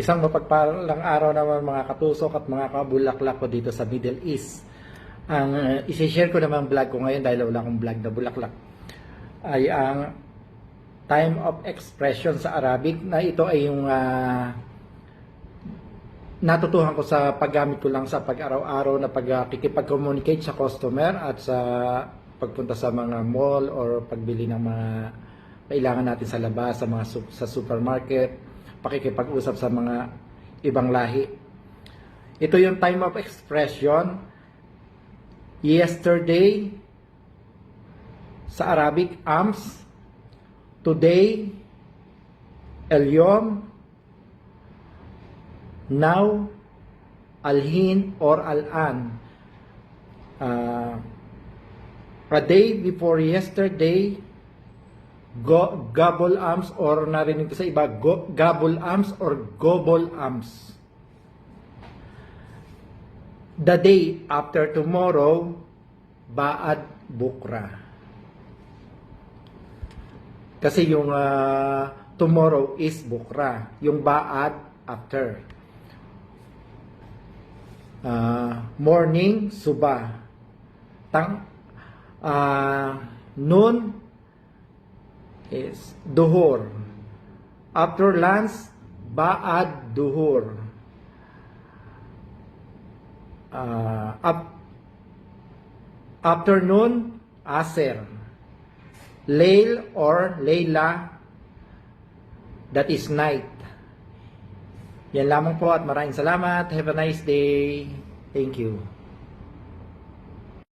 Isang mapagpalang araw naman mga katusok at mga kabulaklak ko dito sa Middle East. Ang uh, isi-share ko naman vlog ko ngayon dahil wala akong vlog na bulaklak ay ang time of expression sa Arabic na ito ay yung ah, natutuhan ko sa paggamit ko lang sa pag-araw-araw na pagkikipag-communicate sa customer at sa pagpunta sa mga mall or pagbili ng mga kailangan natin sa labas, sa mga sa supermarket, pakikipag-usap sa mga ibang lahi. Ito yung time of expression. Yesterday, sa Arabic, ams. Today, el-yom. Now, al-hin or al-an. Uh, a day before yesterday, go, gobble arms or narinig ko sa iba, go, gobble arms or gobble arms. The day after tomorrow, baad bukra. Kasi yung ah, tomorrow is bukra. Yung baad after. Ah, morning, suba. Tang, ah, noon is duhur. After lunch, baad duhur. Ah, up, afternoon, aser. Lail or Layla, that is night. Yan lamang po at maraming salamat. Have a nice day. Thank you.